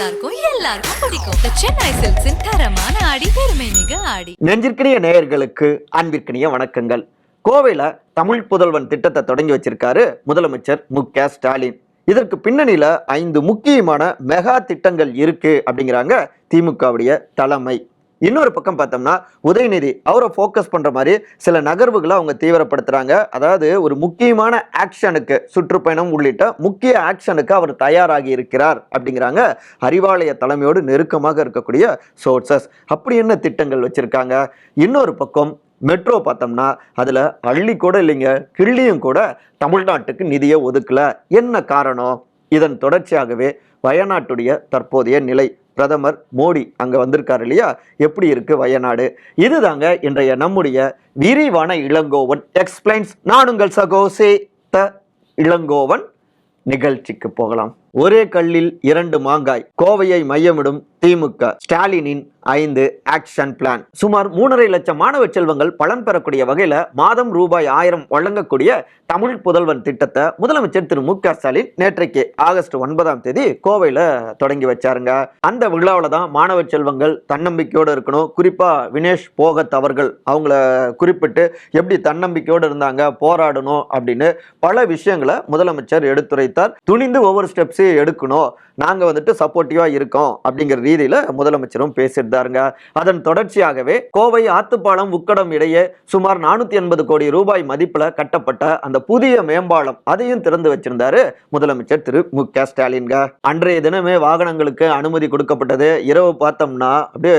எல்லாருக்கும் எல்லாருக்கும் பிடிக்கும். சென்னை சில்க்ஸின் தரமான ஆடி பெருமை மிக ஆடி. நெஞ்சிற்கினிய நேயர்களுக்கு அன்பிற்கினிய வணக்கங்கள். கோவையில தமிழ் புதல்வன் திட்டத்தை தொடங்கி வச்சிருக்காரு முதலமைச்சர் மு க ஸ்டாலின். இதற்கு பின்னணியில ஐந்து முக்கியமான மெகா திட்டங்கள் இருக்கு அப்படிங்கிறாங்க திமுகவுடைய தலைமை. இன்னொரு பக்கம் பார்த்தோம்னா உதயநிதி அவரை ஃபோக்கஸ் பண்ணுற மாதிரி சில நகர்வுகளை அவங்க தீவிரப்படுத்துகிறாங்க அதாவது ஒரு முக்கியமான ஆக்ஷனுக்கு சுற்றுப்பயணம் உள்ளிட்ட முக்கிய ஆக்ஷனுக்கு அவர் தயாராகி இருக்கிறார் அப்படிங்கிறாங்க. அறிவாலய தலைமையோடு நெருக்கமாக இருக்கக்கூடிய சோர்சஸ் அப்படி என்ன திட்டங்கள் வச்சுருக்காங்க? இன்னொரு பக்கம் மெட்ரோ பார்த்தோம்னா அதில் அள்ளி கூட இல்லைங்க கிள்ளியும் கூட தமிழ்நாட்டுக்கு நிதியை ஒதுக்கல. என்ன காரணம்? இதன் தொடர்ச்சியாகவே வயநாட்டுடைய தற்போதைய நிலை. பிரதமர் மோடி அங்கே வந்திருக்காரு இல்லையா? எப்படி இருக்கு வயநாடு? இதுதாங்க இன்றைய நம்முடைய விரிவான இளங்கோவன் எக்ஸ்பிளைன்ஸ் நான் உங்கள் சகோசே த இளங்கோவன். நிகழ்ச்சிக்கு போகலாம். ஒரே கல்லில் இரண்டு மாங்காய். கோவையை மையமிடும் திமுக ஸ்டாலினின் ஐந்து ஆக்ஷன் பிளான். சுமார் மூணரை லட்சம் மாணவ செல்வங்கள் பலன் பெறக்கூடிய வகையில மாதம் ரூபாய் ஆயிரம் வழங்கக்கூடிய தமிழ் புதல்வன் திட்டத்தை முதலமைச்சர் திரு மு க ஸ்டாலின் நேற்றைக்கு ஆகஸ்ட் ஒன்பதாம் தேதி கோவையில தொடங்கி வச்சாருங்க. அந்த விழாவில் தான் மாணவ செல்வங்கள் தன்னம்பிக்கையோடு இருக்கணும். குறிப்பா வினேஷ் போகத் அவர்கள் அவங்கள குறிப்பிட்டு எப்படி தன்னம்பிக்கையோடு இருந்தாங்க போராடணும் அப்படின்னு பல விஷயங்களை முதலமைச்சர் எடுத்துரைத்தார். துணிந்து ஒவ்வொரு ஸ்டெப்ஸையும் எடுக்கணும். நாங்க வந்துட்டு சப்போர்ட்டிவாக இருக்கோம் அப்படிங்கிற ரீதியில முதலமைச்சரும் பேசியிருந்தாருங்க. அதன் தொடர்ச்சியாகவே கோவை ஆத்துப்பாலம் உக்கடம் இடையே சுமார் நானூற்றி எண்பது கோடி ரூபாய் மதிப்பில் கட்டப்பட்ட அந்த புதிய மேம்பாலம் அதையும் திறந்து வச்சிருந்தாரு முதலமைச்சர் திரு. மு. க. ஸ்டாலின்க அன்றைய தினமே வாகனங்களுக்கு அனுமதி கொடுக்கப்பட்டது. இரவு பார்த்தோம்னா அப்படியே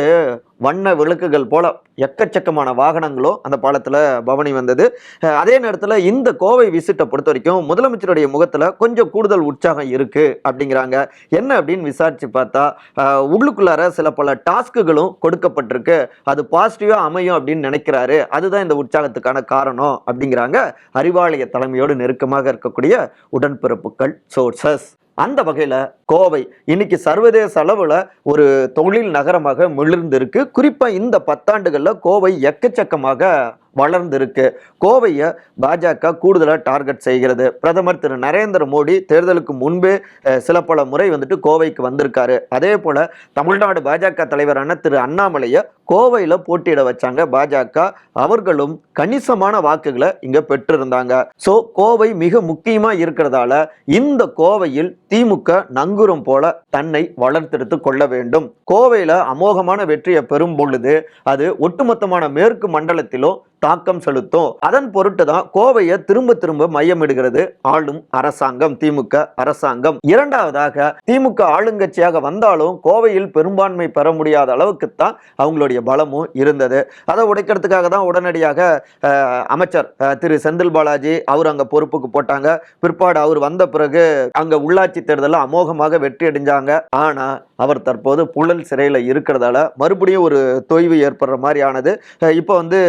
வண்ண விளக்குகள் போல எக்கச்சக்கமான வாகனங்களும் அந்த பாலத்தில் பவனி வந்தது. அதே நேரத்தில் இந்த கோவை விசிட்டை பொறுத்த வரைக்கும் முதலமைச்சருடைய முகத்தில் கொஞ்சம் கூடுதல் உற்சாகம் இருக்குது அப்படிங்கிறாங்க. என்ன அப்படின்னு விசாரித்து பார்த்தா உள்ளுக்குள்ளார சில பல டாஸ்க்குகளும் கொடுக்கப்பட்டிருக்கு. அது பாசிட்டிவாக அமையும் அப்படின்னு நினைக்கிறாரு. அதுதான் இந்த உற்சாகத்துக்கான காரணம் அப்படிங்கிறாங்க அறிவாலய தலைமையோடு நெருக்கமாக இருக்கக்கூடிய உடன்பிறப்புகள் சோர்சஸ் அந்த வகையில் கோவை இன்னைக்கு சர்வதேச அளவில் ஒரு தொழில் நகரமாக மிளிர்ந்திருக்கு. குறிப்பாக இந்த பத்தாண்டுகளில் கோவை எக்கச்சக்கமாக வளர்ந்திருக்கு. கோவையை பாஜக கூடுதலாக டார்கெட் செய்கிறது. பிரதமர் திரு நரேந்திர மோடி தேர்தலுக்கு முன்பே சில பல முறை வந்துட்டு கோவைக்கு வந்திருக்காரு. அதே போல தமிழ்நாடு பாஜக தலைவரான திரு அண்ணாமலையை கோவையில் போட்டியிட வச்சாங்க பாஜக. அவர்களும் கணிசமான வாக்குகளை இங்கே பெற்றிருந்தாங்க. ஸோ கோவை மிக முக்கியமாக இருக்கிறதால இந்த கோவையில் திமுக நங்குரம் போல தன்னை வளர்த்தெடுத்து கொள்ள வேண்டும். கோவையில் அமோகமான வெற்றியை பெறும் பொழுது அது ஒட்டுமொத்தமான மேற்கு மண்டலத்திலும் தாக்கம் செலுத்தும். அதன் பொருட்டு தான் கோவையை திரும்ப திரும்ப மையமிடுகிறது ஆளும் அரசாங்கம் திமுக அரசாங்கம். இரண்டாவதாக திமுக ஆளுங்கட்சியாக வந்தாலும் கோவையில் பெரும்பான்மை பெற முடியாத அளவுக்கு தான் அவங்களுடைய பலமும் இருந்தது. அதை உடைக்கிறதுக்காக தான் உடனடியாக அமைச்சர் திரு செந்தில் பாலாஜி அவர் அங்கே பொறுப்புக்கு போட்டாங்க. பிற்பாடு அவர் வந்த பிறகு அங்கே உள்ளாட்சி தேர்தலில் அமோகமாக வெற்றி அடைஞ்சாங்க. ஆனால் அவர் தற்போது புழல் சிறையில் இருக்கிறதால மறுபடியும் ஒரு தொய்வு ஏற்படுற மாதிரி ஆனது இப்போ வந்து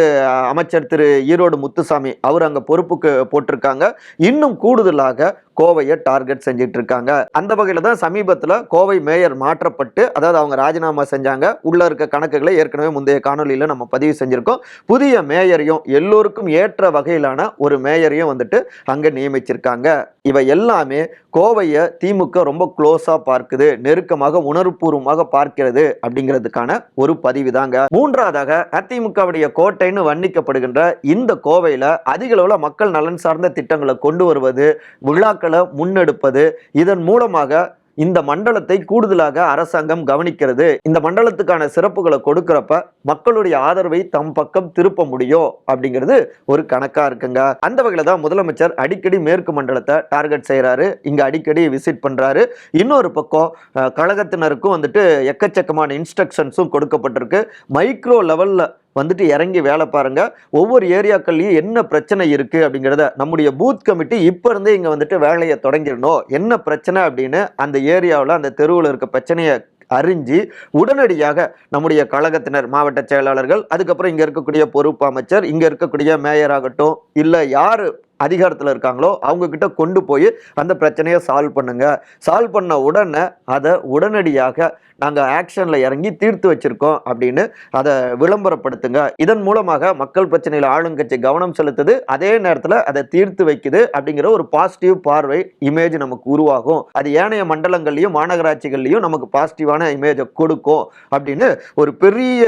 அமைச்சர் திரு ஈரோடு முத்துசாமி அவர் அங்கே பொறுப்புக்கு போட்டிருக்காங்க. இன்னும் கூடுதலாக கோவையை டார்கெட் செஞ்சிட்டு இருக்காங்க அந்த வகையில் தான் சமீபத்தில் கோவை மேயர் மாற்றப்பட்டு அதாவது அவங்க ராஜினாமா செஞ்சாங்க. உள்ள இருக்க கணக்குகளை ஏற்கனவே முந்தைய காணொலியில் நம்ம பதிவு செஞ்சிருக்கோம். புதிய மேயரையும் எல்லோருக்கும் ஏற்ற வகையிலான ஒரு மேயரையும் வந்துட்டு அங்கே நியமிச்சிருக்காங்க. இவை எல்லாமே கோவையை திமுக ரொம்ப க்ளோஸாக பார்க்குது நெருக்கமாக உணர்வுபூர்வமாக பார்க்கிறது அப்படிங்கிறதுக்கான ஒரு பதிவு தாங்க மூன்றாவதாக அதிமுகவுடைய கோட்டைன்னு வர்ணிக்கப்படுகின்ற இந்த கோவையில் அதிக அளவில் மக்கள் நலன் சார்ந்த திட்டங்களை கொண்டு வருவது விழாக்களை முன்னெடுப்பது இதன் மூலமாக இந்த மண்டலத்தை கூடுதலாக அரசாங்கம் கவனிக்கிறது. இந்த மண்டலத்துக்கான சிறப்புகளை கொடுக்கிறப்ப மக்களுடைய ஆதரவை தம் பக்கம் திருப்ப முடியும் அப்படிங்கிறது ஒரு கணக்கா இருக்குங்க. அந்த வகையில தான் முதலமைச்சர் அடிக்கடி மேற்கு மண்டலத்தை டார்கெட் செய்கிறாரு இங்க அடிக்கடி விசிட் பண்றாரு. இன்னொரு பக்கம் கழகத்தினருக்கும் வந்துட்டு எக்கச்சக்கமான இன்ஸ்ட்ரக்ஷன்ஸும் கொடுக்கப்பட்டிருக்கு. மைக்ரோ லெவல்ல வந்துட்டு இறங்கி வேலை பாருங்க. ஒவ்வொரு ஏரியாக்கள்லையும் என்ன பிரச்சனை இருக்கு அப்படிங்கிறத நம்முடைய பூத் கமிட்டி இப்போ இருந்தே இங்க வந்துட்டு வேலையை தொடங்கிடணும். என்ன பிரச்சனை அப்படின்னு அந்த ஏரியாவில் அந்த தெருவில் இருக்க பிரச்சனையை அறிஞ்சு உடனடியாக நம்முடைய கழகத்தினர் மாவட்ட செயலாளர்கள் அதுக்கப்புறம் இங்கே இருக்கக்கூடிய பொறுப்பு அமைச்சர் இங்கே இருக்கக்கூடிய மேயர் ஆகட்டும் இல்லை யார் அதிகாரத்தில் இருக்காங்களோ அவங்கக்கிட்ட கொண்டு போய் அந்த பிரச்சனையை சால்வ் பண்ணுங்கள் சால்வ் பண்ண உடனே அதை உடனடியாக நாங்கள் ஆக்ஷனில் இறங்கி தீர்த்து வச்சிருக்கோம் அப்படின்னு அதை விளம்பரப்படுத்துங்க. இதன் மூலமாக மக்கள் பிரச்சனையில் ஆளுங்கட்சி கவனம் செலுத்துது. அதே நேரத்தில் அதை தீர்த்து வைக்குது அப்படிங்கிற ஒரு பாசிட்டிவ் பார்வை இமேஜ் நமக்கு உருவாகும். அது ஏனைய மண்டலங்கள்லையும் மாநகராட்சிகள்லையும் நமக்கு பாசிட்டிவான இமேஜை கொடுக்கும் அப்படின்னு ஒரு பெரிய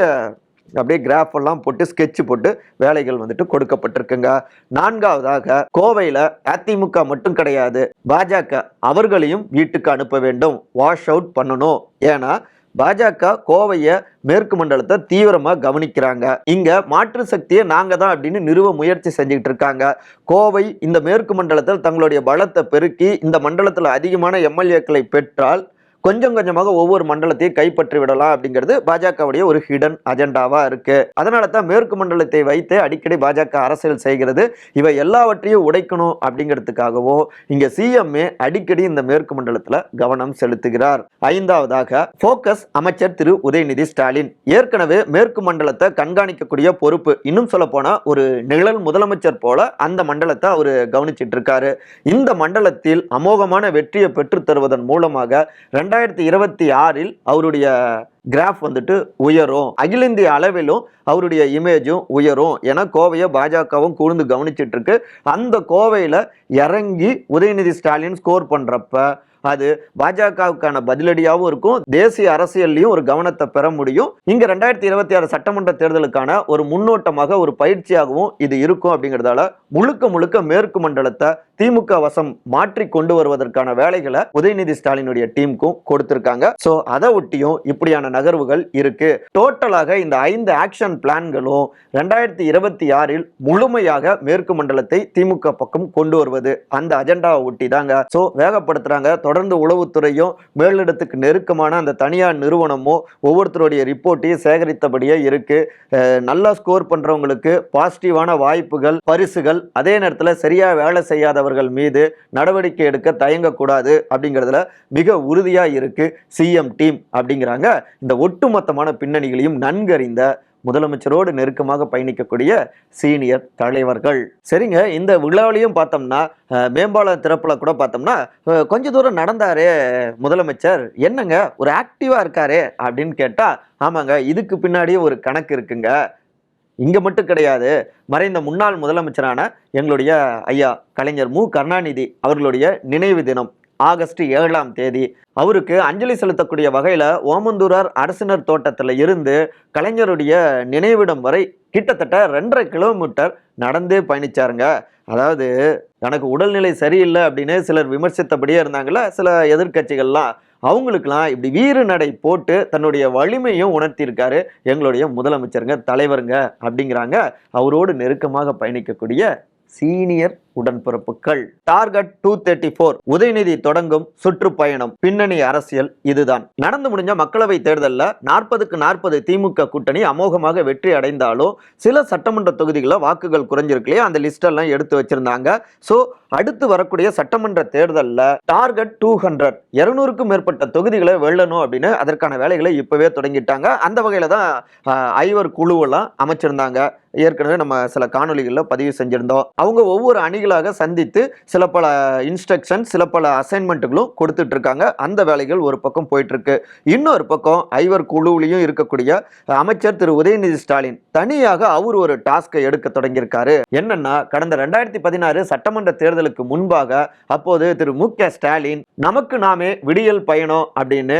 அப்படியே கிராஃப் எல்லாம் போட்டு ஸ்கெட்ச் போட்டு வேலைகள் வந்துட்டு கொடுக்கப்பட்டிருக்குங்க. நான்காவதாக கோவையில் அதிமுக மட்டும் கிடையாது பாஜக அவர்களையும் வீட்டுக்கு அனுப்ப வேண்டும் வாஷ் அவுட் பண்ணணும். ஏன்னா பாஜக கோவையை மேற்கு மண்டலத்தை தீவிரமாக கவனிக்கிறாங்க. இங்கே மாற்று சக்தியை நாங்கள் தான் அப்படின்னு நிறுவ முயற்சி செஞ்சுக்கிட்டு இருக்காங்க. கோவை இந்த மேற்கு மண்டலத்தில் தங்களுடைய பலத்தை பெருக்கி இந்த மண்டலத்தில் அதிகமான எம்எல்ஏக்களை பெற்றால் கொஞ்சம் கொஞ்சமாக ஒவ்வொரு மண்டலத்தையும் கைப்பற்றி விடலாம் அப்படிங்கிறது பாஜகவுடைய ஒரு ஹிடன் அஜெண்டாவா இருக்கு. அதனால தான் மேற்கு மண்டலத்தை வைத்து அடிக்கடி பாஜக அரசியல் செய்கிறது. இவை எல்லாவற்றையும் உடைக்கணும் அப்படிங்கிறதுக்காகவும் இங்க சிஎம்ஏ அடிக்கடி இந்த மேற்கு மண்டலத்துல கவனம் செலுத்துகிறார். ஐந்தாவதாக போக்கஸ் அமைச்சர் திரு உதயநிதி ஸ்டாலின். ஏற்கனவே மேற்கு மண்டலத்தை கண்காணிக்கக்கூடிய பொறுப்பு இன்னும் சொல்ல போனா ஒரு நிழல் முதலமைச்சர் போல அந்த மண்டலத்தை அவர் கவனிச்சிட்டு இருக்காரு. இந்த மண்டலத்தில் அமோகமான வெற்றியை பெற்றுத் தருவதன் மூலமாக ரெண்டாயிரத்தி இருபத்தி ஆறில் அவருடைய கிராஃப் வந்துட்டு உயரும். அகில இந்திய அளவிலும் அவருடைய இமேஜும் உயரும் என கோவையை பாஜகவும் கூர்ந்து கவனிச்சிட்டு இருக்கு அந்த கோவையில் இறங்கி உதயநிதி ஸ்டாலின் ஸ்கோர் பண்றப்ப அது பாஜகவுக்கான பதிலடியாகவும் இருக்கும். தேசிய அரசியல்லையும் ஒரு கவனத்தை பெற முடியும். இங்கே ரெண்டாயிரத்தி இருபத்தி ஆறு சட்டமன்ற தேர்தலுக்கான ஒரு முன்னோட்டமாக ஒரு பயிற்சியாகவும் இது இருக்கும் அப்படிங்கிறதால முழுக்க முழுக்க மேற்கு மண்டலத்தை திமுக வசம் மாற்றி கொண்டு வருவதற்கான வேலைகளை உதயநிதி ஸ்டாலினுடைய டீமுக்கும் கொடுத்திருக்காங்க. ஸோ அதை ஒட்டியும் இப்படியான நகர்வுகள் இருக்கு. டோட்டலாக இந்த ஐந்து ஆக்ஷன் பிளான்களும் ரெண்டாயிரத்தி இருபத்தி ஆறில் முழுமையாக மேற்கு மண்டலத்தை திமுக பக்கம் கொண்டு வருவது அந்த அஜெண்டாவை ஒட்டி தாங்க ஸோ வேகப்படுத்துறாங்க. தொடர்ந்து உளவுத்துறையும் மேலிடத்துக்கு நெருக்கமான அந்த தனியார் நிறுவனமும் ஒவ்வொருத்தருடைய ரிப்போர்ட்டையும் சேகரித்தபடியே இருக்கு. நல்லா ஸ்கோர் பண்றவங்களுக்கு பாசிட்டிவான வாய்ப்புகள் பரிசுகள் அதே நேரத்தில் சரியா வேலை செய்யாத அவர்கள் மீது நடவடிக்கை எடுக்க தயங்கக்கூடாது அப்படிங்கிறதுல மிக உறுதியா இருக்கு சிஎம் டீம் அப்படிங்கிறாங்க. இந்த ஒட்டுமொத்தமான பின்னணிகளையும் நன்கறிந்த முதலமைச்சரோடு நெருக்கமாக பயணிக்கக்கூடிய சீனியர் தலைவர்கள். சரிங்க இந்த விழாவிலையும் பார்த்தோம்னா மேம்பாலம் திறப்புல கூட பார்த்தோம்னா கொஞ்ச தூரம் நடந்தாரே முதலமைச்சர். என்னங்க ஒரு ஆக்டிவா இருக்காரே அப்படின்னு கேட்டால் ஆமாங்க இதுக்கு பின்னாடியே ஒரு கணக்கு இருக்குங்க. இங்கே மட்டும் கிடையாது. மறைந்த முன்னாள் முதலமைச்சரான எங்களுடைய ஐயா கலைஞர் மு. கருணாநிதி அவர்களுடைய நினைவு தினம் ஆகஸ்ட் ஏழாம் தேதி. அவருக்கு அஞ்சலி செலுத்தக்கூடிய வகையில் ஓமந்தூரார் அரசினர் தோட்டத்தில் இருந்து கலைஞருடைய நினைவிடம் வரை கிட்டத்தட்ட ரெண்டரை கிலோமீட்டர் நடந்தே பயணிச்சாருங்க. அதாவது எனக்கு உடல்நிலை சரியில்லை அப்படின்னு சிலர் விமர்சித்தபடியே இருந்தாங்கல்ல சில எதிர்க்கட்சிகள்லாம். அவங்களுக்கெல்லாம் இப்படி வீறு நடை போட்டு தன்னுடைய வலிமையும் உணர்த்தியிருக்காரு. எங்களுடைய முதலமைச்சருங்க தலைவருங்க அப்படிங்கிறாங்க. அவரோடு நெருக்கமாக பயணிக்கக்கூடிய சீனியர் உடன்பிறப்புகள். Target two thirty four Udhayanidhi தொடங்கும் சுற்றுப்பயணம். பின்னணி அரசியல் இதுதான். நடந்து முடிஞ்ச மக்களவை தேர்தலில் நாற்பதுக்கு நாற்பது திமுக கூட்டணி அமோகமாக வெற்றி அடைந்தாலும் சில சட்டமன்ற தொகுதிகளில் வாக்குகள் குறைஞ்சிருக்கு அந்த லிஸ்ட் எல்லாம் எடுத்து வச்சிருந்தாங்க. ஸோ அடுத்து வரக்கூடிய சட்டமன்ற தேர்தலில் டார்கெட் டூ ஹண்ட்ரட் இருநூறுக்கும் மேற்பட்ட தொகுதிகளை வெல்லணும் அப்படின்னு அதற்கான வேலைகளை இப்போவே தொடங்கிட்டாங்க. அந்த வகையில் தான் ஐவர் குழுவெல்லாம் அமைச்சிருந்தாங்க. ஏற்கனவே நம்ம சில காணொளிகளில் பதிவு செஞ்சிருந்தோம். அவங்க ஒவ்வொரு அணிகளாக சந்தித்து சில பல இன்ஸ்ட்ரக்ஷன் சில பல அசைன்மெண்ட்டுகளும் கொடுத்துட்டு இருக்காங்க அந்த வேலைகள் ஒரு பக்கம் போயிட்டு இருக்கு இன்னொரு பக்கம் ஐவர் குழுவிலையும் இருக்கக்கூடிய அமைச்சர் திரு உதயநிதி ஸ்டாலின் தனியாக அவர் ஒரு டாஸ்கை எடுக்க தொடங்கியிருக்காரு. என்னன்னா கடந்த ரெண்டாயிரத்தி பதினாறு சட்டமன்ற தேர்தலுக்கு முன்பாக அப்போது திரு மு க ஸ்டாலின் நமக்கு நாமே விடியல் பயணம் அப்படின்னு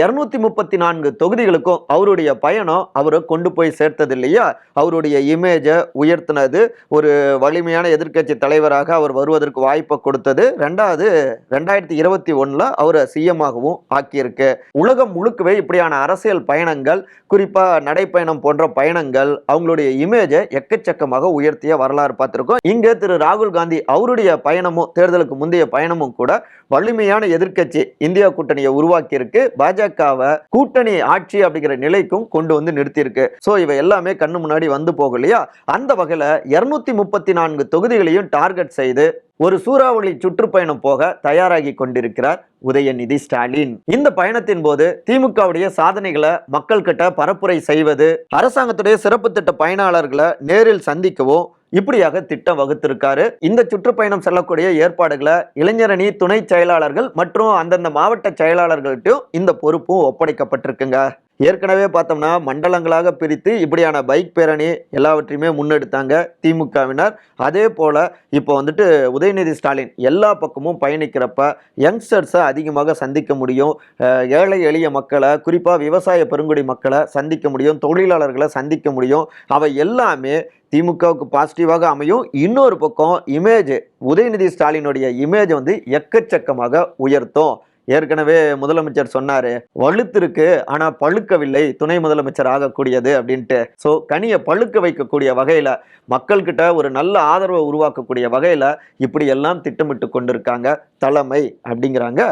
இருநூத்தி முப்பத்தி நான்கு தொகுதிகளுக்கும் அவருடைய பயணம் அவரை கொண்டு போய் சேர்த்தது இல்லையா? அவருடைய இமேஜை உயர்த்தினது ஒரு வலிமையான எதிர்க்கட்சி தலைவராக அவர் வருவதற்கு வாய்ப்பை கொடுத்தது. ரெண்டாவது ரெண்டாயிரத்தி இருபத்தி ஒன்றில் அவரை சிஎம்மாகவும் ஆக்கியிருக்கு. உலகம் முழுக்கவே இப்படியான அரசியல் பயணங்கள் குறிப்பாக நடைப்பயணம் போன்ற பயணங்கள் அவங்களுடைய இமேஜை எக்கச்சக்கமாக உயர்த்திய வரலாறு பார்த்துருக்கோம். இங்கே திரு ராகுல் காந்தி அவருடைய பயணமும் தேர்தலுக்கு முந்தைய பயணமும் கூட வலிமையான எதிர்க்கட்சி இந்தியா கூட்டணியை உருவாக்கியிருக்கு. பாஜகவை கூட்டணி ஆட்சி அப்படிங்கிற நிலைக்கும் கொண்டு வந்து நிறுத்தியிருக்கு. ஸோ இவை எல்லாமே கண்ணு முன்னாடி வந்து போகலையா? அந்த வகையில் இரநூத்தி முப்பத்தி நான்கு தொகுதிகளையும் டார்கெட் டார்கெட் செய்து ஒரு சூறாவளி சுற்றுப்பயணம் போக தயாராகி கொண்டிருக்கிறார் உதயநிதி ஸ்டாலின். இந்த பயணத்தின் போது திமுகவுடைய சாதனைகளை மக்கள் கிட்ட பரப்புரை செய்வது அரசாங்கத்துடைய சிறப்பு திட்ட பயனாளர்களை நேரில் சந்திக்கவோ இப்படியாக திட்டம் வகுத்திருக்காரு. இந்த சுற்றுப்பயணம் செல்லக்கூடிய ஏற்பாடுகளை இளைஞரணி துணை செயலாளர்கள் மற்றும் அந்தந்த மாவட்ட செயலாளர்கள்ட்டும் இந்த பொறுப்பும் ஒப்படைக்கப்பட்டிருக்குங்க. ஏற்கனவே பார்த்தோம்னா மண்டலங்களாக பிரித்து இப்படியான பைக் பேரணி எல்லாவற்றையுமே முன்னெடுத்தாங்க திமுகவினர். அதே போல் இப்போ வந்துட்டு உதயநிதி ஸ்டாலின் எல்லா பக்கமும் பயணிக்கிறப்ப யங்ஸ்டர்ஸை அதிகமாக சந்திக்க முடியும். ஏழை எளிய மக்களை குறிப்பாக விவசாய பெருங்குடி மக்களை சந்திக்க முடியும். தொழிலாளர்களை சந்திக்க முடியும். அவை எல்லாமே திமுகவுக்கு பாசிட்டிவாக அமையும். இன்னொரு பக்கம் இமேஜ் உதயநிதி ஸ்டாலினுடைய இமேஜ் வந்து எக்கச்சக்கமாக உயர்த்தும். ஏற்கனவே முதலமைச்சர் சொன்னாரு வலுத்திருக்கு ஆனா பழுக்கவில்லை துணை முதலமைச்சர் ஆகக்கூடியது அப்படின்ட்டு. ஸோ கனியை பழுக்க வைக்கக்கூடிய வகையில மக்கள்கிட்ட ஒரு நல்ல ஆதரவை உருவாக்கக்கூடிய வகையில இப்படி எல்லாம் திட்டமிட்டு கொண்டிருக்காங்க தலைமை அப்படிங்கிறாங்க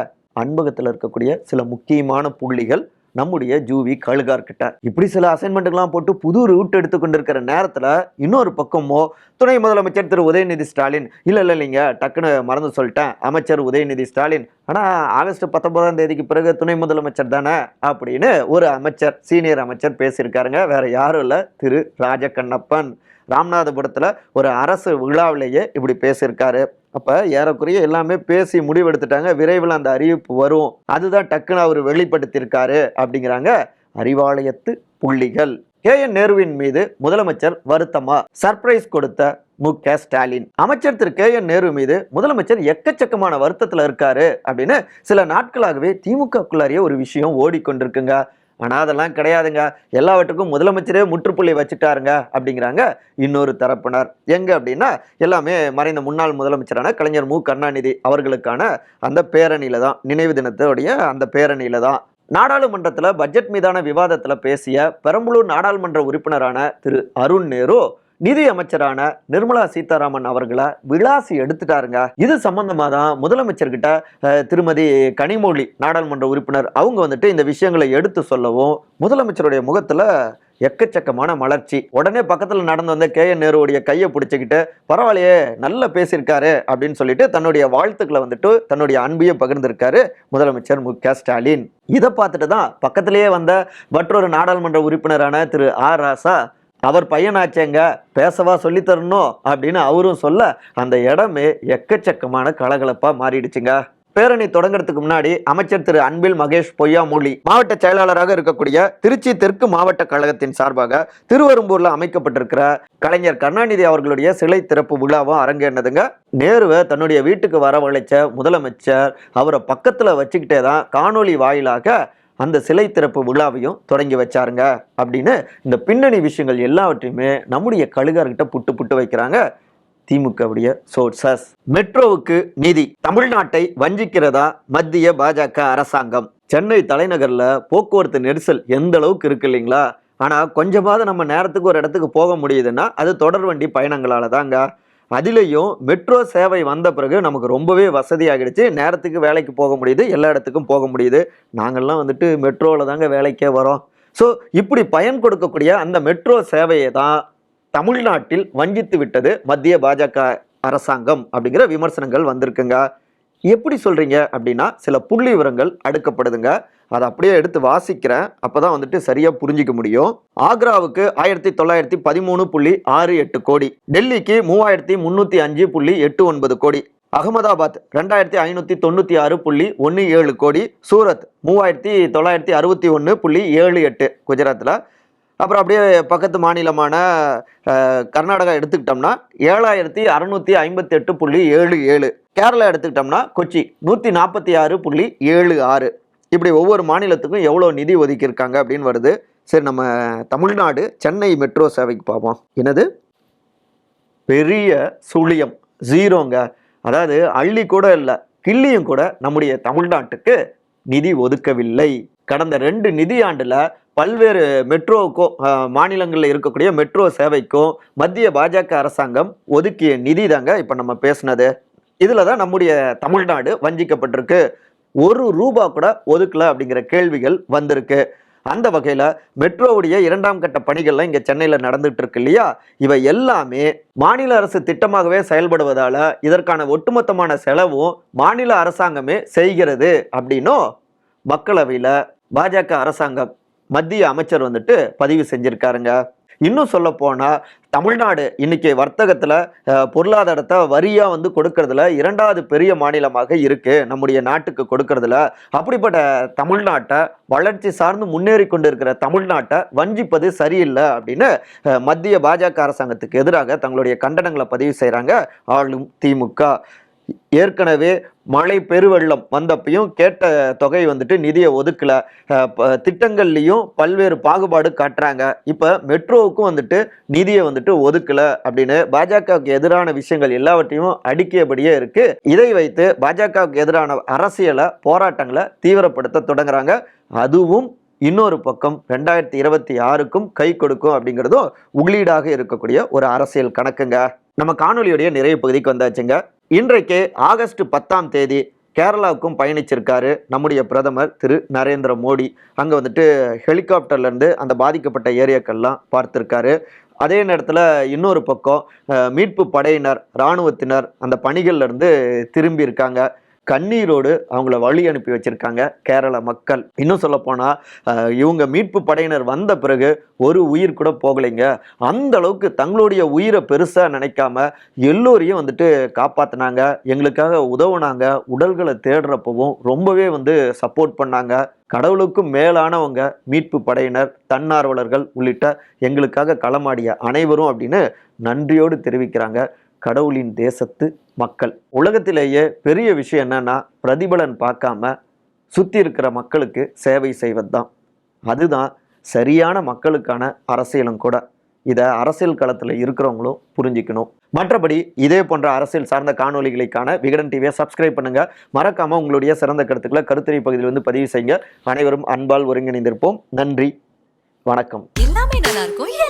அன்பகத்தில் இருக்கக்கூடிய சில முக்கியமான புள்ளிகள். நம்முடைய ஜூவி கழுகார்கிட்ட. இப்படி சில அசைன்மெண்ட்டுகள்லாம் போட்டு புது ரூட் எடுத்து கொண்டிருக்கிற நேரத்தில் இன்னொரு பக்கமோ துணை முதலமைச்சர் திரு. உதயநிதி ஸ்டாலின் இல்லை இல்லை இல்லைங்க டக்குன்னு மறந்து சொல்லிட்டேன் அமைச்சர் உதயநிதி ஸ்டாலின். ஆனால் ஆகஸ்ட் பத்தொன்பதாம் தேதிக்கு பிறகு துணை முதலமைச்சர் தானே? அப்படின்னு ஒரு அமைச்சர் சீனியர் அமைச்சர் பேசியிருக்காருங்க. வேற யாரும் இல்லை திரு. ராஜகண்ணப்பன். ராமநாதபுரத்தில் ஒரு அரசு விழாவிலேயே இப்படி பேசியிருக்காரு. அப்போ ஏறக்குறைய எல்லாமே பேசி முடிவெடுத்துட்டாங்க. விரைவில் அந்த அறிவிப்பு வரும். அதுதான் டக்குன்னு அவர் வெளிப்படுத்தியிருக்காரு அப்படிங்கிறாங்க அறிவாலயத்து புள்ளிகள். கே. என். நேருவின் மீது முதலமைச்சர் வருத்தமா? சர்ப்ரைஸ் கொடுத்த மு. க. ஸ்டாலின். அமைச்சர் திரு. கே. என். நேரு மீது முதலமைச்சர் எக்கச்சக்கமான வருத்தத்தில் இருக்காரு அப்படின்னு சில நாட்களாகவே திமுகக்குள்ளாரியே ஒரு விஷயம் ஓடிக்கொண்டிருக்குங்க. ஆனால் அதெல்லாம் கிடையாதுங்க. எல்லாவற்றுக்கும் முதலமைச்சரே முற்றுப்புள்ளி வச்சுட்டாருங்க அப்படிங்கிறாங்க இன்னொரு தரப்பினர். எங்கே அப்படின்னா எல்லாமே மறைந்த முன்னாள் முதலமைச்சரான கலைஞர் மு. கருணாநிதி அவர்களுக்கான அந்த பேரணியில் தான் நினைவு தினத்தோடைய அந்த பேரணியில் தான். நாடாளுமன்றத்தில் பட்ஜெட் மீதான விவாதத்தில் பேசிய பெரம்பலூர் நாடாளுமன்ற உறுப்பினரான திரு அருண் நேரு நிதி அமைச்சரான நிர்மலா சீதாராமன் அவர்களை விளாசி எடுத்துட்டாருங்க. இது சம்பந்தமா தான் முதலமைச்சர்கிட்ட திருமதி கனிமொழி நாடாளுமன்ற உறுப்பினர் அவங்க வந்துட்டு இந்த விஷயங்களை எடுத்து சொல்லவும் முதலமைச்சருடைய முகத்துல எக்கச்சக்கமான மலர்ச்சி. உடனே பக்கத்தில் நடந்து வந்த கே. என். நேருடைய கையை பிடிச்சிக்கிட்டு பரவாயில்லையே நல்லா பேசியிருக்காரு அப்படின்னு சொல்லிட்டு தன்னுடைய வாழ்த்துக்களை வந்துட்டு தன்னுடைய அன்பையும் பகிர்ந்திருக்காரு முதலமைச்சர் மு. க. ஸ்டாலின். இதை பார்த்துட்டு தான் பக்கத்திலேயே வந்த மற்றொரு நாடாளுமன்ற உறுப்பினரான திரு. ஆர். ராசா அவர் பையனாச்சேங்க பேசவா சொல்லித்தரணும் அப்படின்னு அவரும் சொல்ல அந்த இடமே எக்கச்சக்கமான கலகலப்பாக மாறிடுச்சுங்க. பேரணி தொடங்குறதுக்கு முன்னாடி அமைச்சர் திரு அன்பில் மகேஷ் பொய்யாமொழி மாவட்ட செயலாளராக இருக்கக்கூடிய திருச்சி தெற்கு மாவட்ட கழகத்தின் சார்பாக திருவரும்பூர்ல அமைக்கப்பட்டிருக்கிற கலைஞர் கருணாநிதி அவர்களுடைய சிலை திறப்பு விழாவும் அரங்கேறினதுங்க. நேருவை தன்னுடைய வீட்டுக்கு வரவழைச்ச முதலமைச்சர் அவரை பக்கத்துல வச்சுக்கிட்டே தான் காணொளி வாயிலாக அந்த சிலை திறப்பு விழாவையும் தொடங்கி வச்சாருங்க. அப்படின்னு இந்த பின்னணி விஷயங்கள் எல்லாவற்றையுமே நம்முடைய கழுகார்கிட்ட புட்டு புட்டு வைக்கிறாங்க திமுகவுடைய சோர்சஸ். மெட்ரோவுக்கு நிதி. தமிழ்நாட்டை வஞ்சிக்கிறதா மத்திய பாஜக அரசாங்கம்? சென்னை தலைநகரில் போக்குவரத்து நெரிசல் எந்த அளவுக்கு இருக்கு இல்லைங்களா? ஆனால் கொஞ்சமாவது நம்ம நேரத்துக்கு ஒரு இடத்துக்கு போக முடியுதுன்னா அது தொடர் வண்டி பயணங்களால தாங்க. அதுலேயும் மெட்ரோ சேவை வந்த பிறகு நமக்கு ரொம்பவே வசதியாகிடுச்சு. நேரத்துக்கு வேலைக்கு போக முடியுது எல்லா இடத்துக்கும் போக முடியுது. நாங்கள்லாம் வந்துட்டு மெட்ரோவில் தாங்க வேலைக்கே வரோம். ஸோ இப்படி பயன் கொடுக்கக்கூடிய அந்த மெட்ரோ சேவையை தான் தமிழ்நாட்டில் வஞ்சித்து விட்டது மத்திய பாஜக அரசாங்கம் அப்படிங்கிற விமர்சனங்கள் வந்திருக்குங்க. எப்படி சொல்கிறீங்க அப்படின்னா சில புள்ளி விவரங்கள் அடுக்கப்படுதுங்க. அதை அப்படியே எடுத்து வாசிக்கிறேன். அப்போ தான் வந்துட்டு சரியாக புரிஞ்சிக்க முடியும். ஆக்ராவுக்கு ஆயிரத்தி தொள்ளாயிரத்தி பதிமூணு புள்ளி ஆறு எட்டு கோடி. டெல்லிக்கு மூவாயிரத்தி முந்நூற்றி அஞ்சு புள்ளி எட்டு ஒன்பது கோடி. அகமதாபாத் ரெண்டாயிரத்தி ஐநூற்றி தொண்ணூற்றி ஆறு புள்ளி ஒன்று ஏழு கோடி. சூரத் மூவாயிரத்தி தொள்ளாயிரத்தி அறுபத்தி ஒன்று புள்ளி ஏழு எட்டு குஜராத்தில் அப்புறம் அப்படியே பக்கத்து மாநிலமான கர்நாடகா எடுத்துக்கிட்டோம்னா ஏழாயிரத்தி அறநூற்றி ஐம்பத்தி எட்டு புள்ளி ஏழு ஏழு. கேரளா எடுத்துக்கிட்டோம்னா கொச்சி நூற்றி நாற்பத்தி ஆறு புள்ளி ஏழு ஆறு. இப்படி ஒவ்வொரு மாநிலத்துக்கும் எவ்வளோ நிதி ஒதுக்கியிருக்காங்க அப்படின்னு வருது. சரி நம்ம தமிழ்நாடு சென்னை மெட்ரோ சேவைக்கு பார்ப்போம். என்னது? பெரிய சுழியம். ஜீரோங்க அதாவது அள்ளி கூட இல்லை கிள்ளியும் கூட நம்முடைய தமிழ்நாட்டுக்கு நிதி ஒதுக்கவில்லை. கடந்த ரெண்டு நிதியாண்டில் பல்வேறு மெட்ரோவுக்கும் மாநிலங்களில் இருக்கக்கூடிய மெட்ரோ சேவைக்கும் மத்திய பாஜக அரசாங்கம் ஒதுக்கிய நிதி தாங்க இப்போ நம்ம பேசுனது. இதில் தான் நம்முடைய தமிழ்நாடு வஞ்சிக்கப்பட்டிருக்கு. ஒரு ரூபா கூட ஒதுக்கல அப்படிங்கிற கேள்விகள் வந்திருக்கு. அந்த வகையில் மெட்ரோவுடைய இரண்டாம் கட்ட பணிகள்லாம் இங்கே சென்னையில் நடந்துட்டு இருக்கு இல்லையா? இவை எல்லாமே மாநில அரசு திட்டமாகவே செயல்படுவதால் இதற்கான ஒட்டுமொத்தமான செலவும் மாநில அரசாங்கமே செய்கிறது அப்படின்னும் மக்களவையில் பாஜக அரசாங்கம் மத்திய அமைச்சர் வந்துட்டு பதிவு செஞ்சுருக்காருங்க. இன்னும் சொல்ல போனால் தமிழ்நாடு இன்றைக்கி வர்த்தகத்தில் பொருளாதாரத்தை வரியாக வந்து கொடுக்கறதுல இரண்டாவது பெரிய மாநிலமாக இருக்குது நம்முடைய நாட்டுக்கு கொடுக்கறதுல. அப்படிப்பட்ட தமிழ்நாட்டை வளர்ச்சி சார்ந்து முன்னேறி கொண்டு இருக்கிற தமிழ்நாட்டை வஞ்சிப்பது சரியில்லை அப்படின்னு மத்திய பாஜக அரசாங்கத்துக்கு எதிராக தங்களுடைய கண்டனங்களை பதிவு செய்கிறாங்க ஆளும் திமுக ஏற்கனவே மழை பெருவெள்ளம் வந்தப்பையும் கேட்ட தொகை வந்துட்டு நிதியை ஒதுக்கல. ப- திட்டங்கள்லையும் பல்வேறு பாகுபாடு காட்டுறாங்க. இப்போ மெட்ரோவுக்கும் வந்துட்டு நிதியை வந்துட்டு ஒதுக்கல அப்படின்னு பாஜகவுக்கு எதிரான விஷயங்கள் எல்லாவற்றையும் அடுக்கியபடியே இருக்கு. இதை வைத்து பாஜகவுக்கு எதிரான அரசியலை போராட்டங்களை தீவிரப்படுத்த தொடங்குறாங்க. அதுவும் இன்னொரு பக்கம் ரெண்டாயிரத்தி இருபத்தி ஆறுக்கும் கை கொடுக்கும் அப்படிங்கிறதும் உள்ளீடாக இருக்கக்கூடிய ஒரு அரசியல் கணக்குங்க. நம்ம காணொலியுடைய நிறைய பகுதிக்கு வந்தாச்சுங்க. இன்றைக்கு ஆகஸ்ட் பத்தாம் தேதி கேரளாவுக்கும் பயணிச்சிருக்காரு நம்முடைய பிரதமர் திரு நரேந்திர மோடி. அங்கே வந்துட்டு ஹெலிகாப்டர்லேருந்து அந்த பாதிக்கப்பட்ட ஏரியாக்கள்லாம் பார்த்துருக்காரு. அதே நேரத்தில் இன்னொரு பக்கம் மீட்பு படையினர் இராணுவத்தினர் அந்த பணிகள்லேருந்து திரும்பியிருக்காங்க கண்ணீரோடு அவங்கள வழி அனுப்பி வச்சிருக்காங்க கேரள மக்கள். இன்னும் சொல்ல போனால் இவங்க மீட்பு படையினர் வந்த பிறகு ஒரு உயிர் கூட போகலைங்க. அந்த அளவுக்கு தங்களுடைய உயிரை பெருசாக நினைக்காம எல்லோரையும் வந்துட்டு காப்பாத்தினாங்க. எங்களுக்காக உதவுனாங்க. உடல்களை தேடுறப்பவும் ரொம்பவே வந்து சப்போர்ட் பண்ணாங்க. கடவுளுக்கும் மேலானவங்க மீட்பு படையினர் தன்னார்வலர்கள் உள்ளிட்ட எங்களுக்காக களமாடிய அனைவரும் அப்படின்னு நன்றியோடு தெரிவிக்கிறாங்க. கடவுளின் தேசத்து மக்கள். உலகத்திலேயே பெரிய விஷயம் என்னன்னா பிரதிபலன் பார்க்காம சுற்றி இருக்கிற மக்களுக்கு சேவை செய்வது தான் அதுதான் சரியான மக்களுக்கான அரசியலும் கூட. இதை அரசியல் களத்தில் இருக்கிறவங்களும் புரிஞ்சுக்கணும். மற்றபடி இதே போன்ற அரசியல் சார்ந்த காணொலிகளுக்கான விகடன் டிவியை சப்ஸ்கிரைப் பண்ணுங்கள் மறக்காமல் உங்களுடைய சிறந்த கருத்துக்களை கருத்துரை பகுதியில் வந்து பதிவு செய்யுங்க. அனைவரும் அன்பால் ஒருங்கிணைந்திருப்போம். நன்றி. வணக்கம்.